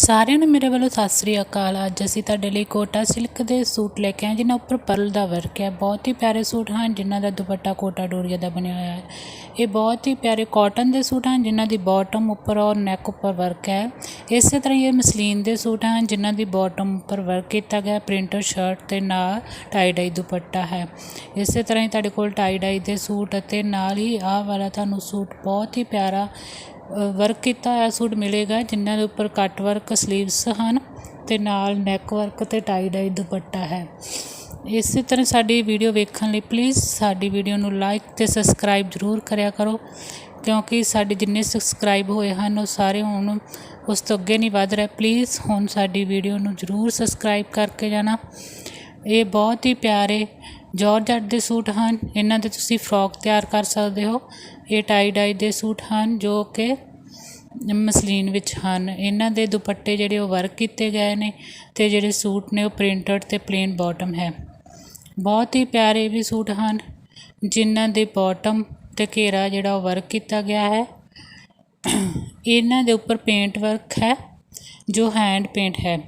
ਸਾਰਿਆਂ ਨੂੰ ਮੇਰੇ ਵੱਲੋਂ ਸਤਿ ਸ੍ਰੀ ਅਕਾਲ। ਅੱਜ ਅਸੀਂ ਤੁਹਾਡੇ ਲਈ ਕੋਟਾ ਸਿਲਕ ਦੇ ਸੂਟ ਲੈ ਕੇ ਆਏ, ਜਿਨ੍ਹਾਂ ਉੱਪਰ ਪਰਲ ਦਾ ਵਰਕ ਹੈ। ਬਹੁਤ ਹੀ ਪਿਆਰੇ ਸੂਟ ਹਨ, ਜਿਨ੍ਹਾਂ ਦਾ ਦੁਪੱਟਾ ਕੋਟਾ ਡੋਰੀਆ ਦਾ ਬਣਿਆ ਹੋਇਆ ਹੈ। ਇਹ ਬਹੁਤ ਹੀ ਪਿਆਰੇ ਕਾਟਨ ਦੇ ਸੂਟ ਹਨ, ਜਿਨ੍ਹਾਂ ਦੀ ਬਾਟਮ ਉੱਪਰ ਔਰ ਨੈਕ ਉੱਪਰ ਵਰਕ ਹੈ। ਇਸੇ ਤਰ੍ਹਾਂ ਹੀ ਇਹ ਮਸਲੀਨ ਦੇ ਸੂਟ ਹਨ, ਜਿਨ੍ਹਾਂ ਦੀ ਬਾਟਮ ਉੱਪਰ ਵਰਕ ਕੀਤਾ ਗਿਆ ਪ੍ਰਿੰਟਰ ਸ਼ਰਟ ਤੇ ਨਾਲ ਟਾਈ ਡਾਈ ਦੁਪੱਟਾ ਹੈ। ਇਸੇ ਤਰ੍ਹਾਂ ਹੀ ਤੁਹਾਡੇ ਕੋਲ ਟਾਈ ਡਾਈ ਦੇ ਸੂਟ ਅਤੇ ਨਾਲ ਹੀ ਆਹ ਵਾਲਾ ਤੁਹਾਨੂੰ ਸੂਟ ਬਹੁਤ ਹੀ ਪਿਆਰਾ ਵਰਕ ਕੀਤਾ ਹੋਇਆ ਸੂਟ ਮਿਲੇਗਾ, ਜਿਨ੍ਹਾਂ ਦੇ ਉੱਪਰ ਕੱਟ ਵਰਕ ਸਲੀਵਸ ਹਨ ਅਤੇ ਨਾਲ ਨੈਕ ਵਰਕ ਅਤੇ ਟਾਈ ਡਾਈ ਦੁਪੱਟਾ ਹੈ। ਇਸੇ ਤਰ੍ਹਾਂ ਸਾਡੀ ਵੀਡੀਓ ਵੇਖਣ ਲਈ ਪਲੀਜ਼ ਸਾਡੀ ਵੀਡੀਓ ਨੂੰ ਲਾਈਕ ਅਤੇ ਸਬਸਕ੍ਰਾਈਬ ਜ਼ਰੂਰ ਕਰਿਆ ਕਰੋ, ਕਿਉਂਕਿ ਸਾਡੇ ਜਿੰਨੇ ਸਬਸਕ੍ਰਾਈਬ ਹੋਏ ਹਨ, ਉਹ ਸਾਰੇ ਹੁਣ ਉਸ ਤੋਂ ਅੱਗੇ ਨਹੀਂ ਵਧ ਰਹੇ। ਪਲੀਜ਼ ਹੁਣ ਸਾਡੀ ਵੀਡੀਓ ਨੂੰ ਜ਼ਰੂਰ ਸਬਸਕ੍ਰਾਈਬ ਕਰਕੇ ਜਾਣਾ। ਇਹ ਬਹੁਤ ਹੀ ਪਿਆਰੇ ਜਾਰਜਟ ਦੇ ਸੂਟ ਹਨ। ਇਹਨਾਂ ਦੇ ਤੁਸੀਂ ਫਰੋਕ ਤਿਆਰ ਕਰ ਸਕਦੇ ਹੋ। ਇਹ ਟਾਈ ਡਾਈ ਦੇ ਸੂਟ ਹਨ ਜੋ ਕਿ ਮਸਲੀਨ ਵਿੱਚ ਹਨ। ਇਹਨਾਂ ਦੇ ਦੁਪੱਟੇ ਜਿਹੜੇ ਉਹ ਵਰਕ ਕੀਤੇ ਗਏ ਨੇ ਅਤੇ ਜਿਹੜੇ ਸੂਟ ਨੇ ਉਹ ਪ੍ਰਿੰਟਡ ਅਤੇ ਪਲੇਨ ਬੋਟਮ ਹੈ। ਬਹੁਤ ਹੀ ਪਿਆਰੇ ਵੀ ਸੂਟ ਹਨ, ਜਿਨ੍ਹਾਂ ਦੇ ਬੋਟਮ ਅਤੇ ਘੇਰਾ ਜਿਹੜਾ ਉਹ ਵਰਕ ਕੀਤਾ ਗਿਆ ਹੈ। ਇਹਨਾਂ ਦੇ ਉੱਪਰ ਪੇਂਟ ਵਰਕ ਹੈ, ਜੋ ਹੈਂਡ ਪੇਂਟ ਹੈ।